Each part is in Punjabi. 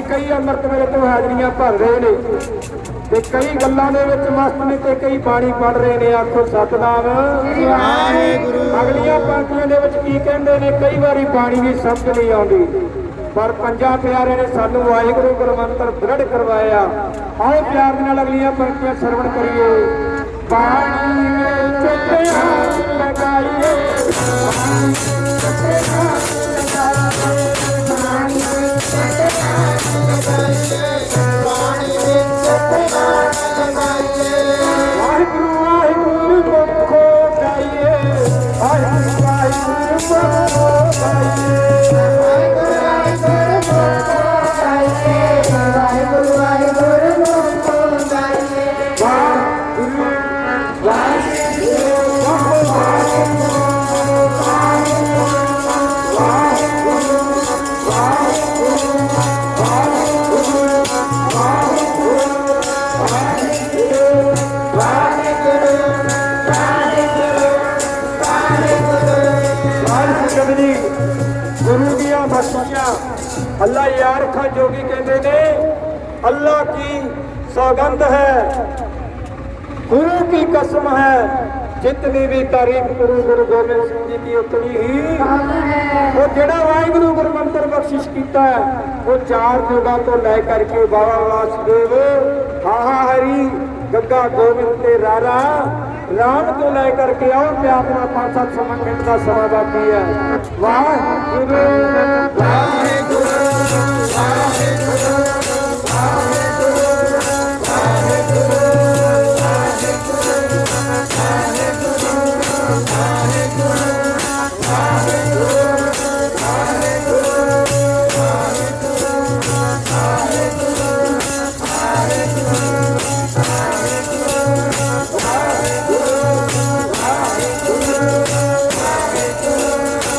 ਕਈ ਅੰਮ੍ਰਿਤ ਵੇਲੇ ਤੋਂ ਹਾਜ਼ਰੀਆਂ ਭਰ ਰਹੇ ਨੇ ਤੇ ਕਈ ਗੱਲਾਂ ਦੇ ਵਿੱਚ ਮਸਤ ਨੇ ਤੇ ਕਈ ਬਾਣੀ ਪੜ ਰਹੇ ਨੇ। ਆਖੋ ਸਤਨਾਮ। ਵਾਹਿਗੁਰੂ। ਅਗਲੀਆਂ ਪੰਕਤੀਆਂ ਦੇ ਵਿੱਚ ਕੀ ਕਹਿੰਦੇ ਨੇ? ਕਈ ਵਾਰੀ ਬਾਣੀ ਵੀ ਸਮਝ ਨਹੀਂ ਆਉਂਦੀ। ਪਰ ਪੰਜਾਂ ਪਿਆਰੇ ਨੇ ਸਾਨੂੰ ਵਾਹਿਗੁਰੂ ਗੁਰਮੰਤਰ ਦ੍ਰਿੜ ਕਰਵਾਇਆ। ਆਓ ਪਿਆਰ ਦੇ ਨਾਲ ਅਗਲੀਆਂ ਪੰਕਤੀਆਂ ਸਰਵਣ ਕਰੀਏ। ਬਾਣੀ ਵਾਹਿਗੁਰੂ ਗੁਰੂ ਦੀਆਂ ਬਖਸ਼ਿਸ਼ਾਂ ਅੱਲਾ ਯਾਰ ਖਾਂ ਜੋਗੀ ਕਹਿੰਦੇ ਨੇ, ਅੱਲਾ ਕੀ ਸੌਗੰਧ ਹੈ, ਗੁਰੂ ਕੀ ਕਸਮ ਹੈ, ਜਿਤਨੀ ਵੀ ਤਾਰੀਫ ਕਰੂ ਗੁਰੂ ਗੋਬਿੰਦ ਸਿੰਘ ਜੀ ਦੀ, ਉਤਨੀ ਹੀ। ਉਹ ਜਿਹੜਾ ਵਾਹਿਗੁਰੂ ਗੁਰਮੰਤਰ ਬਖਸ਼ਿਸ਼ ਕੀਤਾ ਉਹ ਚਾਰ ਜੁਗਾਂ ਤੋਂ ਲੈ ਕਰਕੇ ਬਾਬਾ ਵਾਸਦੇਵ, ਹਾਹਾ ਹਰੀ, ਗੱਗਾ ਗੋਬਿੰਦ ਤੇ ਰਾਰਾ ਰਾਮ ਤੋਂ ਲੈ ਕਰਕੇ ਆਓ ਪਿਆਰ ਆਪਣਾ ਪੰਜ ਸੱਤ ਸਮਾਂ ਮਿੰਟ ਦਾ ਸਮਾਂ ਬਾਕੀ ਹੈ। ਵਾਹਿਗੁਰੂ ਵਾਹਿਗੁਰੂ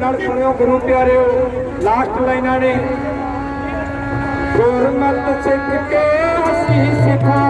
ਨਾਲ ਸੁਣਿਓ ਗੁਰੂ ਪਿਆਰਿਓ ਲਾਸਟ ਲਾਈਨਾਂ ਨੇ। ਗੁਰਮਤ ਸਿੱਖ ਕੇ ਅਸੀਂ ਸਿਖਾਉਣੀ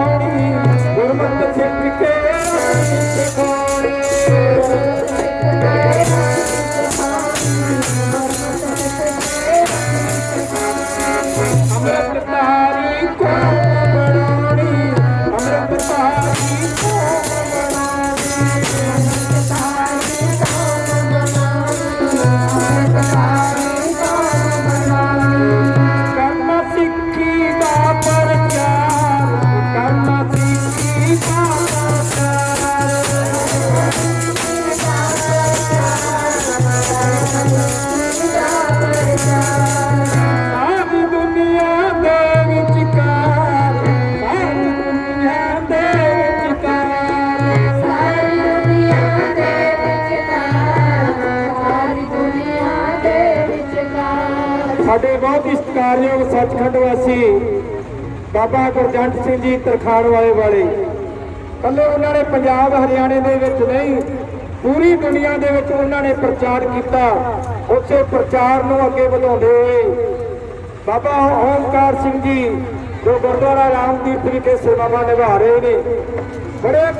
ਸਾਡੇ ਬਹੁਤ ਹੀ ਸਤਿਕਾਰਯੋਗ ਸੱਚਖੰਡ ਵਾਸੀ, ਬਾਬਾ ਗੁਰਜੰਟ ਸਿੰਘ ਜੀ ਤਰਖਾਣ ਵਾਲੇ ਵਾਲੇ। ਕੱਲੇ ਉਹਨਾਂ ਨੇ ਪੰਜਾਬ, ਹਰਿਆਣੇ ਦੇ ਵਿੱਚ ਨਹੀਂ, ਪੂਰੀ ਦੁਨੀਆ ਦੇ ਵਿੱਚ ਉਹਨਾਂ ਨੇ ਪ੍ਰਚਾਰ ਕੀਤਾ। ਉਸੇ ਪ੍ਰਚਾਰ ਨੂੰ ਅੱਗੇ ਵਧਾਉਂਦੇ ਹੋਏ ਬਾਬਾ ਓਮਕਾਰ ਸਿੰਘ ਜੀ ਜੋ ਗੁਰਦੁਆਰਾ ਰਾਮਦੀਪ ਵਿਖੇ ਸੇਵਾਵਾਂ ਨਿਭਾ ਰਹੇ ਨੇ, ਬੜੇ